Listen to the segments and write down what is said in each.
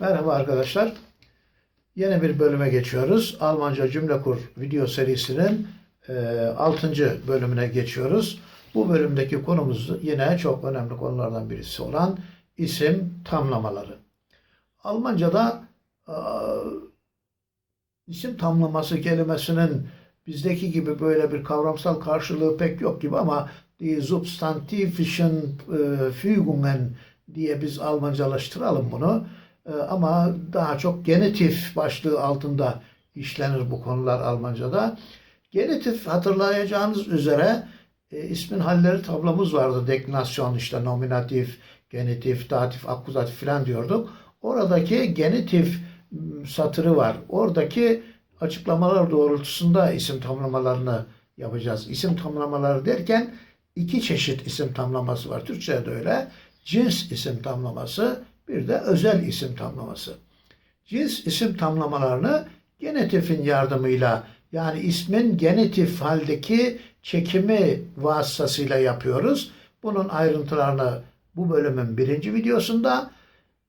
Merhaba arkadaşlar. Yeni bir bölüme geçiyoruz. Almanca cümle kur video serisinin 6. bölümüne geçiyoruz. Bu bölümdeki konumuz yine çok önemli konulardan birisi olan isim tamlamaları. Almanca'da e, isim tamlaması kelimesinin bizdeki gibi böyle bir kavramsal karşılığı pek yok gibi ama die substantivischen e, Fügungen diye biz Almancalaştıralım bunu. E, ama daha çok genitif başlığı altında işlenir bu konular Almanca'da. Genitif hatırlayacağınız üzere e, ismin halleri tablomuz vardı. Deklinasyon işte nominatif, genitif, datif, akuzatif filan diyorduk. Oradaki genitif m, satırı var. Oradaki açıklamalar doğrultusunda isim tamlamalarını yapacağız. İsim tamlamaları derken iki çeşit isim tamlaması var. Türkçe'de öyle. Cins isim tamlaması, bir de özel isim tamlaması. Cins isim tamlamalarını genetifin yardımıyla yani ismin genitif haldeki çekimi vasıtasıyla yapıyoruz. Bunun ayrıntılarını bu bölümün birinci videosunda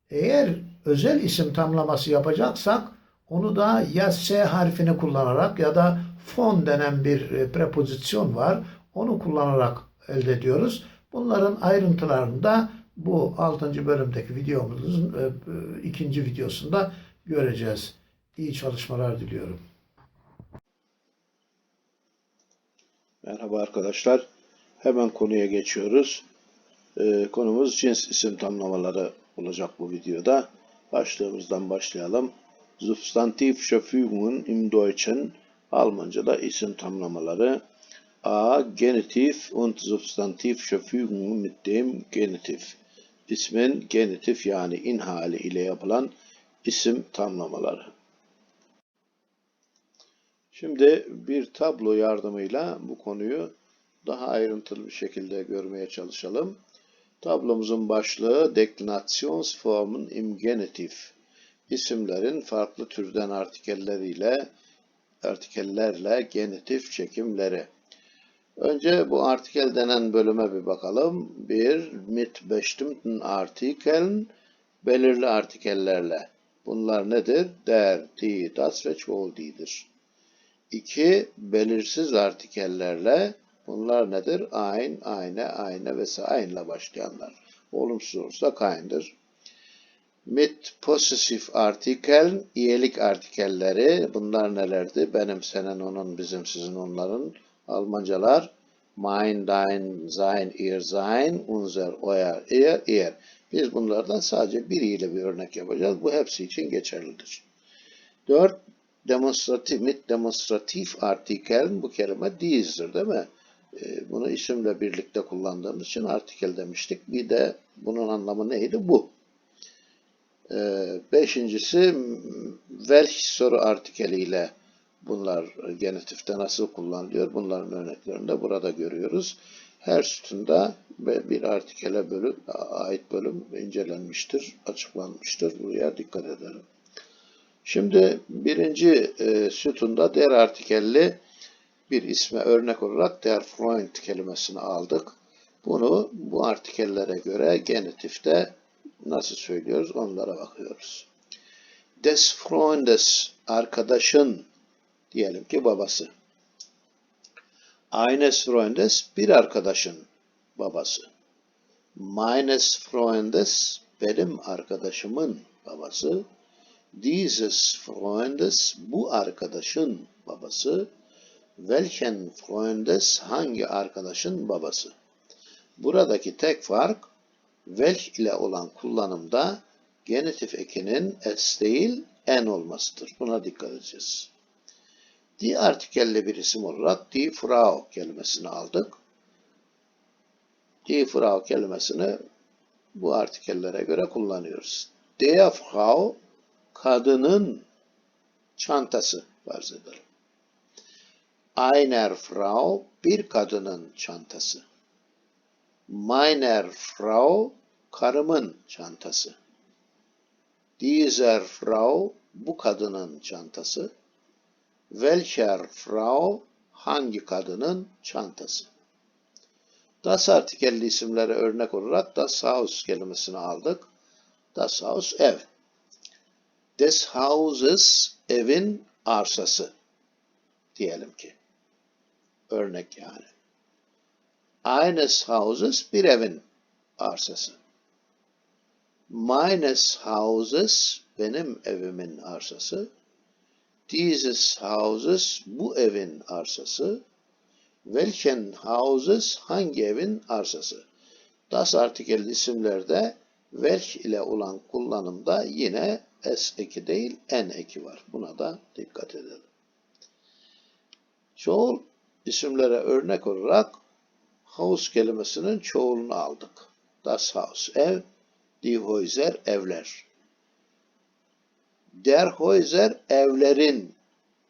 eğer özel isim tamlaması yapacaksak onu da ya S harfini kullanarak ya da fon denen bir e, prepozisyon var. Onu kullanarak elde ediyoruz. Bunların ayrıntılarını da bu 6. bölümdeki videomuzun e, e, ikinci videosunda göreceğiz. İyi çalışmalar diliyorum. Merhaba arkadaşlar. Hemen konuya geçiyoruz. Ee, konumuz cins isim tamlamaları olacak bu videoda. Başlığımızdan başlayalım. Substantivsche Fügungen im Deutschen Almanca'da isim tamlamaları. A. Genitiv und Substantivsche Fügungen mit dem Genitiv. İsmin genitif yani in hali ile yapılan isim tamlamaları. Şimdi bir tablo yardımıyla bu konuyu daha ayrıntılı bir şekilde görmeye çalışalım. Tablomuzun başlığı Deklinationsformen im Genitiv. İsimlerin farklı türden artikelleriyle artikellerle genitif çekimleri. Önce bu artikel denen bölüme bir bakalım. Bir, mit bestimmten Artikeln, belirli artikellerle. Bunlar nedir? Der, die, das ve çoğul die'dir. İki, belirsiz artikellerle. Bunlar nedir? Ein, eine, eine ve einle başlayanlar. Olumsuz olursa kein'dir. Mit possessive artikel, iyelik artikelleri. Bunlar nelerdi? Benim, senin, onun, bizim, sizin, onların. Almancalar mein, dein, sein, ihr, sein, unser, euer, ihr, ihr. Biz bunlardan sadece biriyle bir örnek yapacağız. Bu hepsi için geçerlidir. 4. Demonstratif, mit demonstratif artikel bu kelime değildir değil mi? Ee, Bunu isimle birlikte kullandığımız için artikel demiştik. Bir de bunun anlamı neydi? Bu. Ee, Beşincisi welch soru artikeliyle bunlar genitifte nasıl kullanılıyor? Bunların örneklerini de burada görüyoruz. Her sütunda bir artikele bölüm, ait bölüm incelenmiştir, açıklanmıştır. Buraya dikkat edelim. Şimdi birinci e, sütunda der artikelli bir isme örnek olarak der Freund kelimesini aldık. Bunu bu artikellere göre genitifte nasıl söylüyoruz onlara bakıyoruz. Des Freundes arkadaşın diyelim ki babası. Eines Freundes bir arkadaşın babası. Meines Freundes benim arkadaşımın babası. Dieses Freundes bu arkadaşın babası. Welchen Freundes hangi arkadaşın babası. Buradaki tek fark welch ile olan kullanımda genitif ekinin s değil n olmasıdır. Buna dikkat edeceğiz. Die artikelli bir isim olarak die Frau kelimesini aldık. Die Frau kelimesini bu artikellere göre kullanıyoruz. Der Frau kadının çantası farz edelim. Einer Frau bir kadının çantası. Meiner Frau karımın çantası. Dieser Frau bu kadının çantası. Welcher Frau hangi kadının çantası. Das artikelli isimlere örnek olarak das Haus kelimesini aldık. Das Haus ev. Des Hauses evin arsası diyelim ki. Örnek yani. Eines Hauses bir evin arsası. Meines Hauses benim evimin arsası. Dieses Hauses bu evin arsası. Welchen Hauses hangi evin arsası? Das artikel isimlerde welch ile olan kullanımda yine s eki değil n eki var. Buna da dikkat edelim. Çoğul isimlere örnek olarak house kelimesinin çoğulunu aldık. Das Haus ev, die Häuser evler. Der Häuser evlerin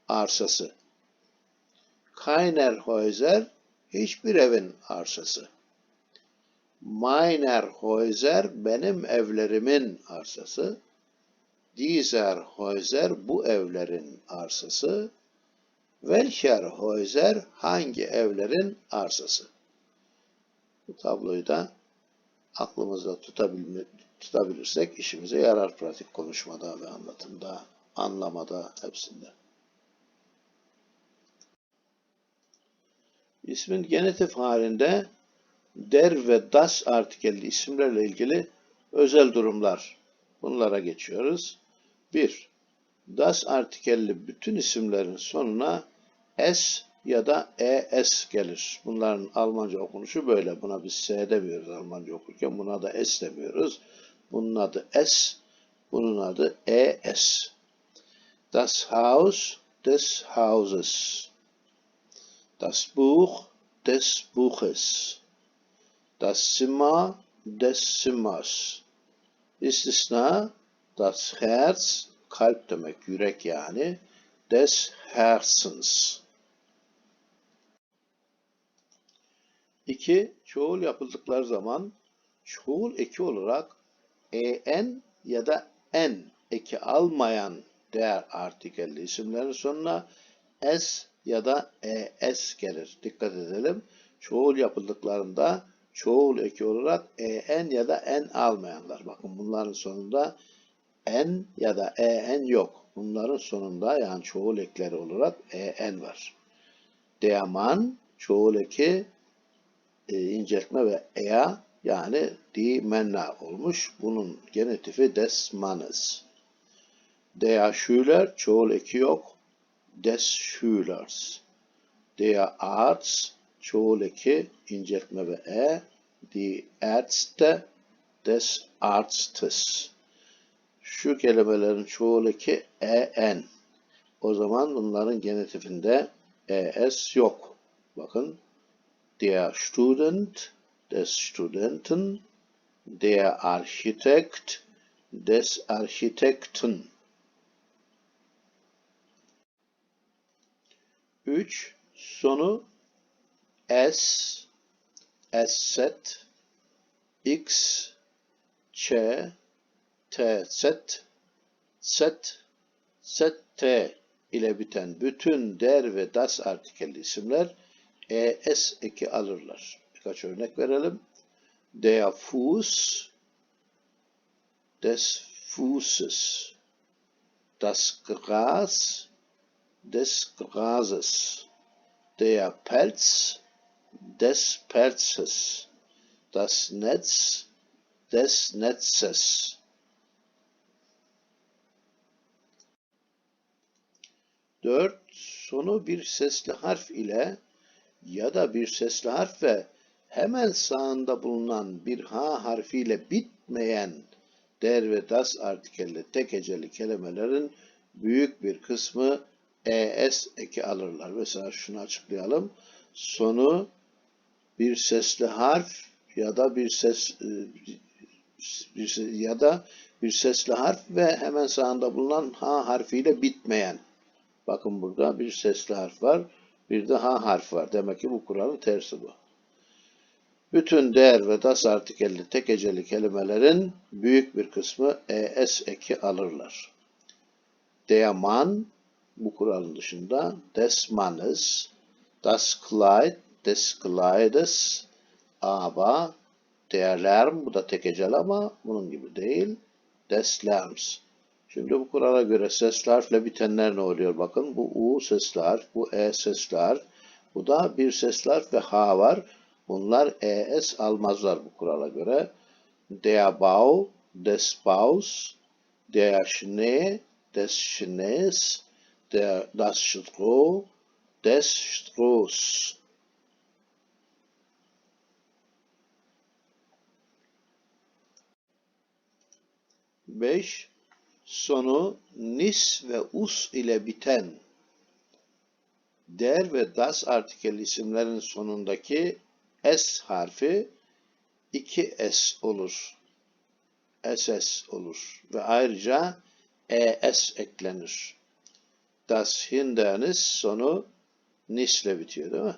arsası. Keiner Häuser hiçbir evin arsası. Meiner Häuser benim evlerimin arsası. Dieser Häuser bu evlerin arsası. Welcher Häuser hangi evlerin arsası? Bu tabloyu da aklımızda tutabilme, tutabilirsek işimize yarar pratik konuşmada ve anlatımda, anlamada hepsinde. İsmin genitif halinde der ve das artikelli isimlerle ilgili özel durumlar. Bunlara geçiyoruz. 1. Das artikelli bütün isimlerin sonuna s ya da es gelir. Bunların Almanca okunuşu böyle. Buna biz s demiyoruz Almanca okurken. Buna da s demiyoruz. Bunun adı s, bunun adı es. Das Haus des Hauses. Das Buch des Buches. Das Zimmer des Zimmers. İstisna das Herz, kalp demek, yürek yani, des Herzens. 2. Çoğul yapıldıkları zaman çoğul eki olarak en ya da en eki almayan değer artikelli isimlerin sonuna s ya da es gelir. Dikkat edelim. Çoğul yapıldıklarında çoğul eki olarak en ya da en almayanlar. Bakın bunların sonunda en ya da en yok. Bunların sonunda yani çoğul ekleri olarak en var. Der Mann çoğul eki e, inceltme ve ea yani Männer olmuş. Bunun genetifi des Mannes. Der Schüler çoğul eki yok. Des Schülers. Der Arzt çoğul eki inceltme ve e. Die Ärzte des Arztes. Şu kelimelerin çoğul eki en. O zaman bunların genetifinde es yok. Bakın der Student des Studenten, der Architekt des Architekten. 3. Sonu S, S-set, X, Ç, T-set, set, set-T ile biten bütün der ve das artikelli isimler es eki alırlar. Birkaç örnek verelim. Der Fuß des Fußes. Das Gras des Grases. Der Pelz des Pelzes. Das Netz des Netzes. Dört, sonu bir sesli harf ile ya da bir sesli harf ve hemen sağında bulunan bir H harfiyle bitmeyen der ve das artikelli tek heceli kelimelerin büyük bir kısmı es eki alırlar. Mesela şunu açıklayalım. Sonu bir sesli harf ya da bir ses e, bir, ya da bir sesli harf ve hemen sağında bulunan H harfiyle bitmeyen. Bakın burada bir sesli harf var. Bir de H harfi var. Demek ki bu kuralın tersi bu. Bütün değer ve das artikelli tek heceli kelimelerin büyük bir kısmı es eki alırlar. Der Mann bu kuralın dışında des Mannes, das Kleid des Kleides, aber der Lärm bu da tek heceli ama bunun gibi değil. Des Lärms. Şimdi bu kurala göre sesli harfle bitenler ne oluyor? Bakın bu U sesli harf, bu E sesli harf. Bu da bir sesli harf ve H var. Bunlar ES almazlar bu kurala göre. Der Bau, des Baus, der Schnee, des Schnees, der, das Stroh, des Strohs. Beş, sonu nis ve us ile biten der ve das artikel isimlerin sonundaki s harfi 2s olur. ss olur ve ayrıca es eklenir. Das Hindernis sonu nis ile bitiyor değil mi?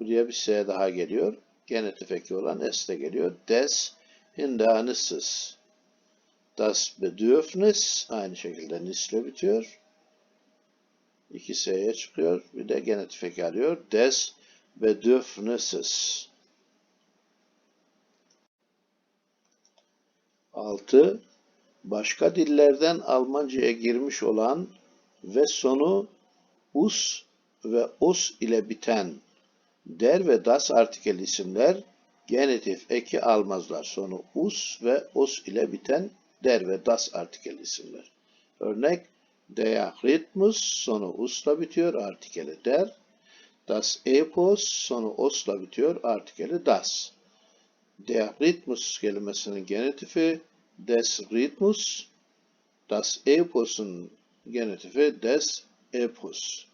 Buraya bir s daha geliyor. Genetif eki olan s de geliyor. Des Hindernisses. Das Bedürfnis aynı şekilde nisle bitiyor. İki s'ye çıkıyor. Bir de genetif eki alıyor. Des Bedürfnisses. 6. Başka dillerden Almanca'ya girmiş olan ve sonu us ve os ile biten der ve das artikel isimler genitif eki almazlar. Sonu us ve os ile biten der ve das artikel isimler. Örnek der Rhythmus sonu usla bitiyor, artikeli der. Das Epos sonu osla bitiyor, artikeli das. Der Rhythmus kelimesinin genitifi des Rhythmus, das Epos'un genitifi des Epos.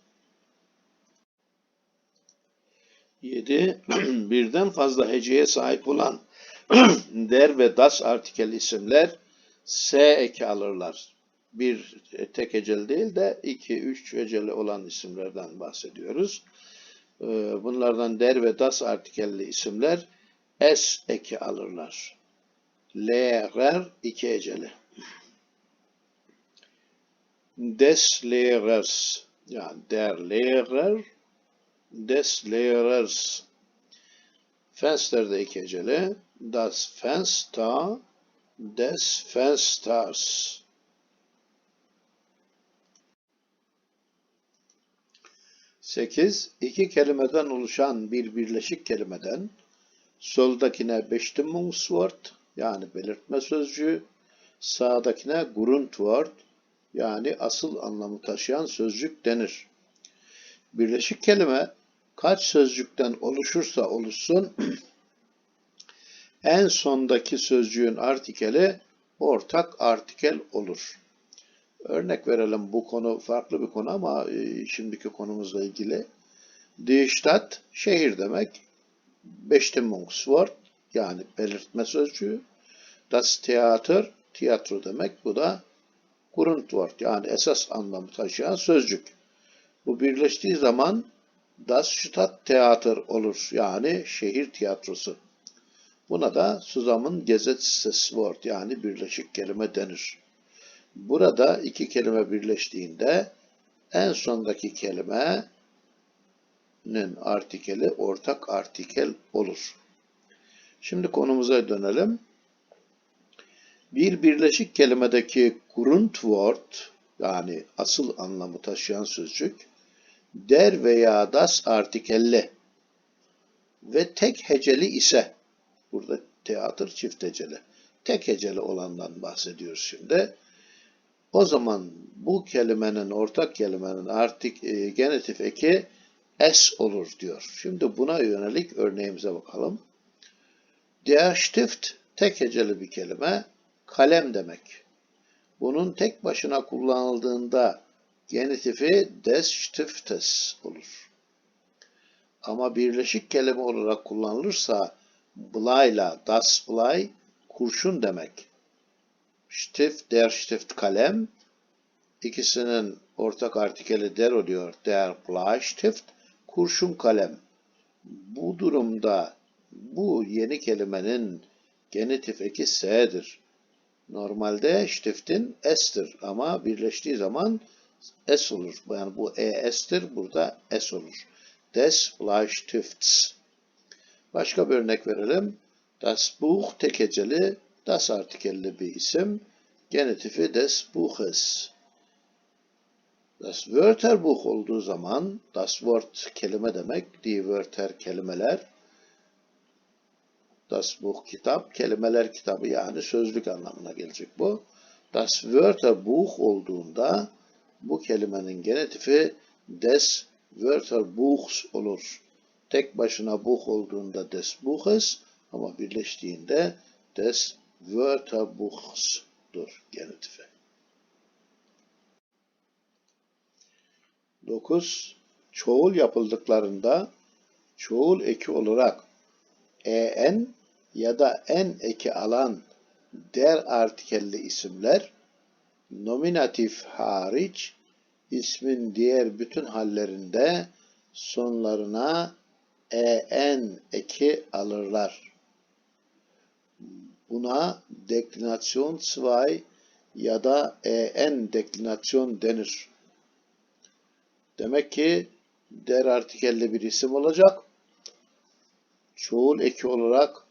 7. Birden fazla heceye sahip olan der ve das artikel isimler S eki alırlar. Bir tek heceli değil de iki, üç heceli olan isimlerden bahsediyoruz. Ee, Bunlardan der ve das artikelli isimler S eki alırlar. Lehrer iki heceli. Des Lehrers yani der Lehrer des Lehrers. Fenster de iki heceli. Das Fenster, des Fensters. Sekiz, iki kelimeden oluşan bir birleşik kelimeden soldakine Bestimmungswort yani belirtme sözcüğü, sağdakine Grundwort yani asıl anlamı taşıyan sözcük denir. Birleşik kelime kaç sözcükten oluşursa oluşsun en sondaki sözcüğün artikeli ortak artikel olur. Örnek verelim bu konu farklı bir konu ama e, şimdiki konumuzla ilgili. Die Stadt şehir demek. Bestimmungswort yani belirtme sözcüğü. Das Theater tiyatro demek. Bu da Grundwort yani esas anlamı taşıyan sözcük. Bu birleştiği zaman Das Stadttheater olur. Yani şehir tiyatrosu. Buna da Zusammengesetztes Wort yani birleşik kelime denir. Burada iki kelime birleştiğinde en sondaki kelimenin artikeli ortak artikel olur. Şimdi konumuza dönelim. Bir birleşik kelimedeki Grundwort yani asıl anlamı taşıyan sözcük der veya das artikelli ve tek heceli ise burada teatr çift heceli tek heceli olandan bahsediyoruz şimdi. O zaman bu kelimenin ortak kelimenin artik e, genitif eki s olur diyor. Şimdi buna yönelik örneğimize bakalım. Der Stift tek heceli bir kelime kalem demek. Bunun tek başına kullanıldığında genitifi des Stiftes olur. Ama birleşik kelime olarak kullanılırsa blayla das blay kurşun demek. Stift, der Stift kalem ikisinin ortak artikeli der oluyor. Der Bleistift kurşun kalem. Bu durumda bu yeni kelimenin genitif eki s'dir. Normalde stiftin s'tir ama birleştiği zaman S olur. Yani bu ES'tir. Burada S olur. Des Bleistifts. Başka bir örnek verelim. Das Buch tek heceli, das artikelli bir isim. genitifi des Buches. Das Wörterbuch olduğu zaman, das Wort kelime demek, die Wörter kelimeler, das Buch kitap, kelimeler kitabı yani sözlük anlamına gelecek bu. Das Wörterbuch olduğunda bu kelimenin genitifi des Wörterbuchs olur. Tek başına Buch olduğunda des Buches ama birleştiğinde des Wörterbuchs'dur genitifi. 9. Çoğul yapıldıklarında çoğul eki olarak en ya da en eki alan der artikelli isimler nominatif hariç ismin diğer bütün hallerinde sonlarına en eki alırlar. Buna deklinasyon 2 ya da en deklinasyon denir. Demek ki der artikelli bir isim olacak. Çoğul eki olarak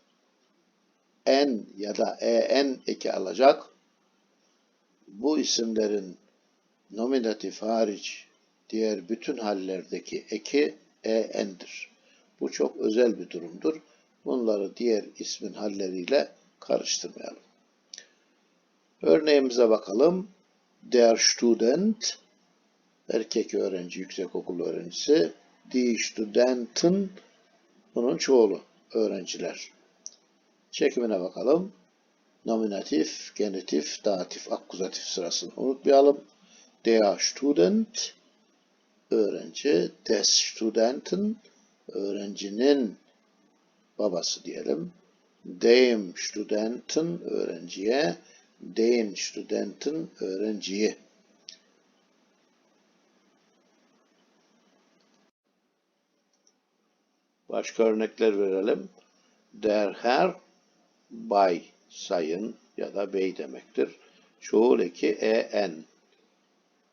en ya da en eki alacak. Bu isimlerin nominatif hariç diğer bütün hallerdeki eki en'dir. Bu çok özel bir durumdur. Bunları diğer ismin halleriyle karıştırmayalım. Örneğimize bakalım. Der Student erkek öğrenci, yüksekokul öğrencisi. Die Studenten bunun çoğulu öğrenciler. Çekimine bakalım. Nominatif, genitif, datif, akkuzatif sırasını unutmayalım. Der Student öğrenci, des Studenten öğrencinin babası diyelim. Dem Studenten öğrenciye, den Studenten öğrenciyi. Başka örnekler verelim. Der Herr, bay, sayın ya da bey demektir. Çoğul eki en.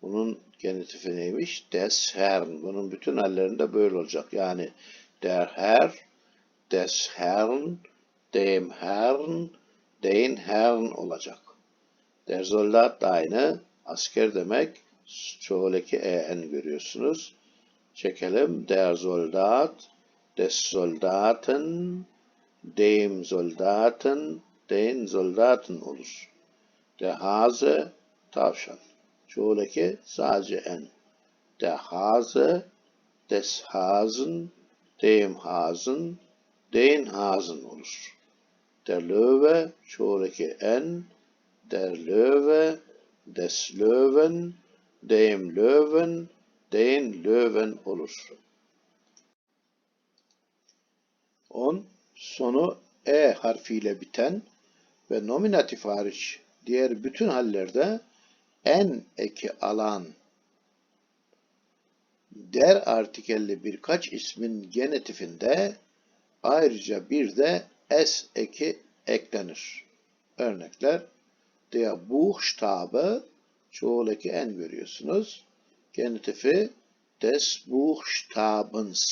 Bunun genitifi neymiş? Des Herrn. Bunun bütün hallerinde böyle olacak. Yani der Herr, des Herrn, dem Herrn, den Herrn olacak. Der Soldat da aynı. Asker demek. Çoğul eki en görüyorsunuz. Çekelim. Der Soldat, des Soldaten, dem Soldaten, den Soldaten olur. Der Hase, tavşan. Çoğul eki sadece en. Der Hase, des Hasen, dem Hasen, den Hasen olur. Der çoğul eki en. Der Löwe, des Löwen, dem Löwen, den Löwen olur. 10. Sonu e harfiyle biten ve nominatif hariç diğer bütün hallerde en eki alan der artikelli birkaç ismin genetifinde ayrıca bir de s eki eklenir. Örnekler der Buchstabe çoğul eki en görüyorsunuz. Genetifi des Buchstabens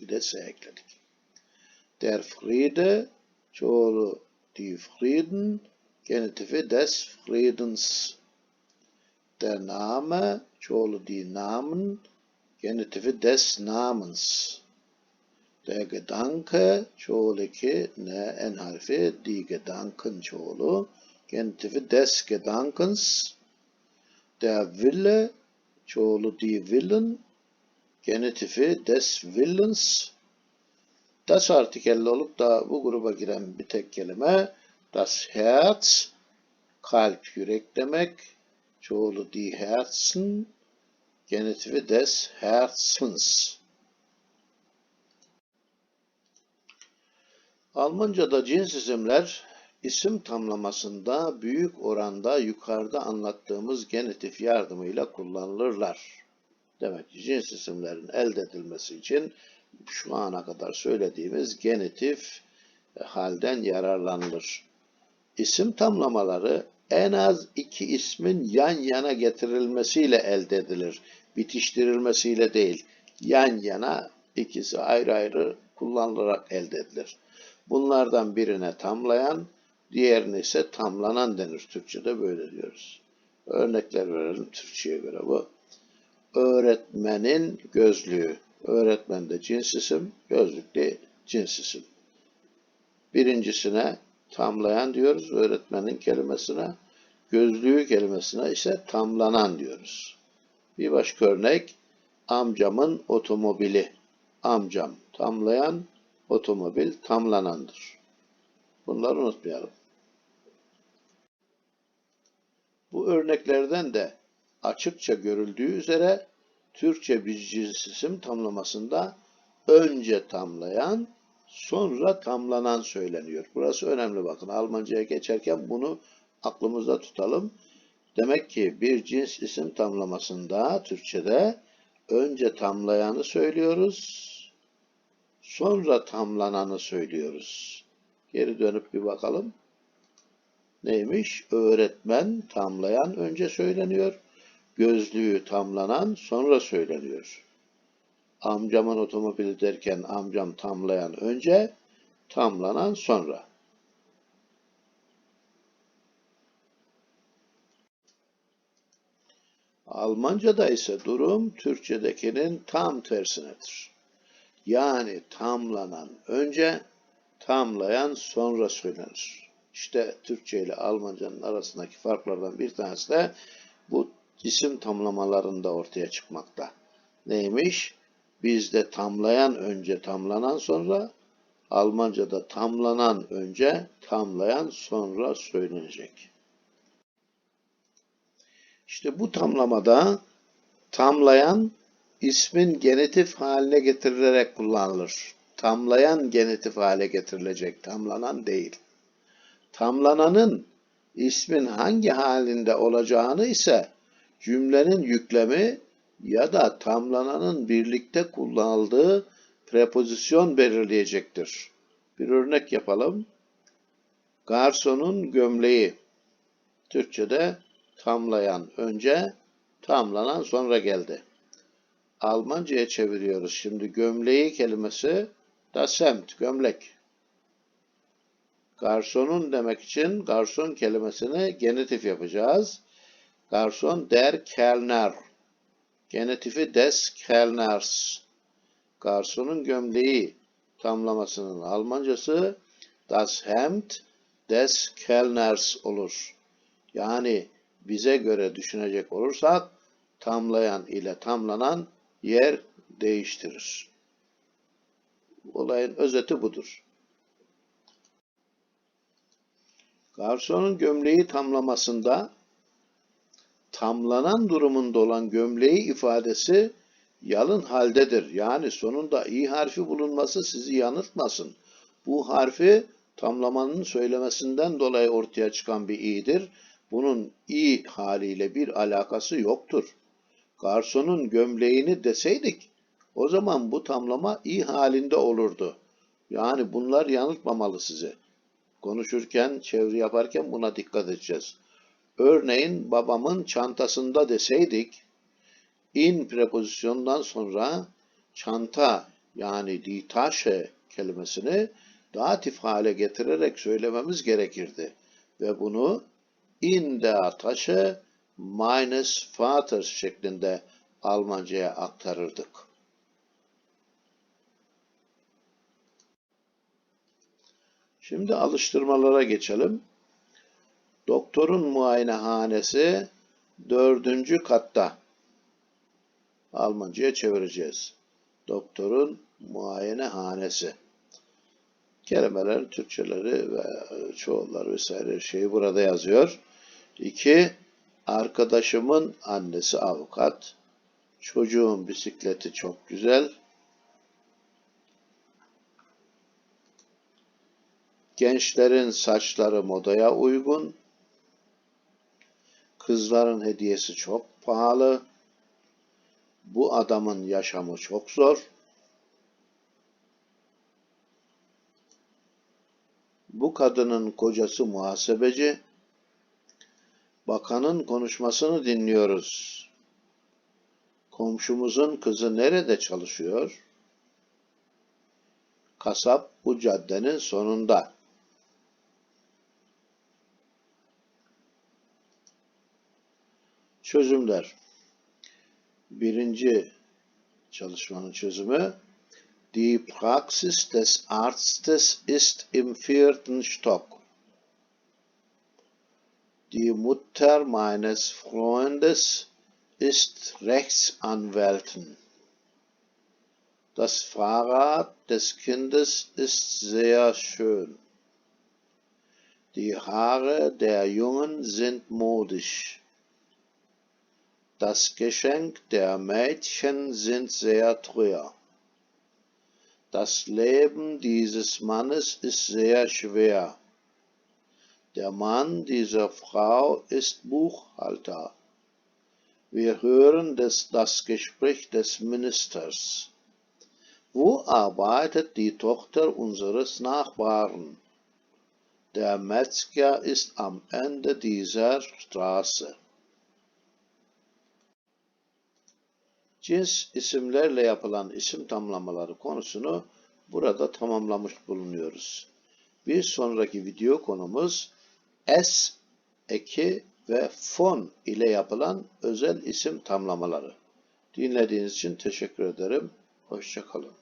bir de s ekledik. Der Friede, çoğulu die Frieden, genitifi des Friedens. Der Name, çoğulu die Namen, genitifi des Namens. Der Gedanke, çoğulu ki ne en harfi, die Gedanken çoğulu, genitifi des Gedankens. Der Wille, çoğulu die Willen, genitifi des Willens. Das artikelli olup da bu gruba giren bir tek kelime das Herz, kalp, yürek demek. Çoğulu die Herzen, genitifi des Herzens. Almanca'da cins isimler isim tamlamasında büyük oranda yukarıda anlattığımız genitif yardımıyla kullanılırlar. Demek ki cins isimlerin elde edilmesi için şu ana kadar söylediğimiz genitif halden yararlanılır. İsim tamlamaları en az iki ismin yan yana getirilmesiyle elde edilir. Bitiştirilmesiyle değil. Yan yana ikisi ayrı ayrı kullanılarak elde edilir. Bunlardan birine tamlayan, Diğerine ise tamlanan denir. Türkçe'de böyle diyoruz. Örnekler verelim Türkçe'ye göre bu. Öğretmenin gözlüğü. Öğretmen de cins isim, gözlük de cins isim. Birincisine tamlayan diyoruz. Öğretmenin kelimesine. Gözlüğü kelimesine ise tamlanan diyoruz. Bir başka örnek amcamın otomobili. Amcam tamlayan, otomobil tamlanandır. Bunları unutmayalım. Bu örneklerden de açıkça görüldüğü üzere Türkçe bir cins isim tamlamasında önce tamlayan, sonra tamlanan söyleniyor. Burası önemli bakın. Almanca'ya geçerken bunu aklımızda tutalım. Demek ki bir cins isim tamlamasında Türkçe'de önce tamlayanı söylüyoruz, sonra tamlananı söylüyoruz. Geri dönüp bir bakalım. Neymiş? Öğretmen tamlayan önce söyleniyor. Gözlüğü tamlanan sonra söyleniyor. Amcamın otomobili derken amcam tamlayan önce, tamlanan sonra. Almanca'da ise durum Türkçedekinin tam tersinedir. Yani tamlanan önce, tamlayan sonra söylenir. İşte Türkçe ile Almanca'nın arasındaki farklardan bir tanesi de bu isim tamlamalarında ortaya çıkmakta. Neymiş? Bizde tamlayan önce, tamlanan sonra, Almanca'da tamlanan önce, tamlayan sonra söylenecek. İşte bu tamlamada tamlayan ismin genitif haline getirilerek kullanılır. Tamlayan genitif hale getirilecek, tamlanan değil. Tamlananın ismin hangi halinde olacağını ise cümlenin yüklemi ya da tamlananın birlikte kullanıldığı prepozisyon belirleyecektir. Bir örnek yapalım. Garsonun gömleği. Türkçe'de tamlayan önce, tamlanan sonra geldi. Almanca'ya çeviriyoruz. Şimdi gömleği kelimesi das Hemd, gömlek. Garsonun demek için garson kelimesini genitif yapacağız. Garson der Kellner. Genitifi des Kellners. Garsonun gömleği tamlamasının Almancası das Hemd des Kellners olur. Yani bize göre düşünecek olursak tamlayan ile tamlanan yer değiştirir. Olayın özeti budur. Garsonun gömleği tamlamasında tamlanan durumunda olan gömleği ifadesi yalın haldedir. Yani sonunda i harfi bulunması sizi yanıltmasın. Bu harfi tamlamanın söylemesinden dolayı ortaya çıkan bir i'dir. Bunun i haliyle bir alakası yoktur. Garsonun gömleğini deseydik o zaman bu tamlama i halinde olurdu. Yani bunlar yanıltmamalı sizi. Konuşurken, çeviri yaparken buna dikkat edeceğiz. Örneğin babamın çantasında deseydik, in prepozisyondan sonra çanta yani die kelimesini datif hale getirerek söylememiz gerekirdi. Ve bunu in der Tasche meines Vaters şeklinde Almanca'ya aktarırdık. Şimdi alıştırmalara geçelim. Doktorun muayenehanesi dördüncü katta. Almanca'ya çevireceğiz. Doktorun muayenehanesi. Kelimeler, Türkçeleri ve çoğulları vesaire şeyi burada yazıyor. İki, arkadaşımın annesi avukat. Çocuğun bisikleti çok güzel. Gençlerin saçları modaya uygun. Kızların hediyesi çok pahalı. Bu adamın yaşamı çok zor. Bu kadının kocası muhasebeci. Bakanın konuşmasını dinliyoruz. Komşumuzun kızı nerede çalışıyor? Kasap bu caddenin sonunda. Çözümler. Birinci çalışmanın çözümü Die Praxis des Arztes ist im vierten Stock. Die Mutter meines Freundes ist Rechtsanwältin. Das Fahrrad des Kindes ist sehr schön. Die Haare der Jungen sind modisch. Das Geschenk der Mädchen sind sehr teuer. Das Leben dieses Mannes ist sehr schwer. Der Mann dieser Frau ist Buchhalter. Wir hören des, das Gespräch des Ministers. Wo arbeitet die Tochter unseres Nachbarn? Der Metzger ist am Ende dieser Straße. Cins isimlerle yapılan isim tamlamaları konusunu burada tamamlamış bulunuyoruz. Bir sonraki video konumuz s eki ve fon ile yapılan özel isim tamlamaları. Dinlediğiniz için teşekkür ederim. Hoşçakalın.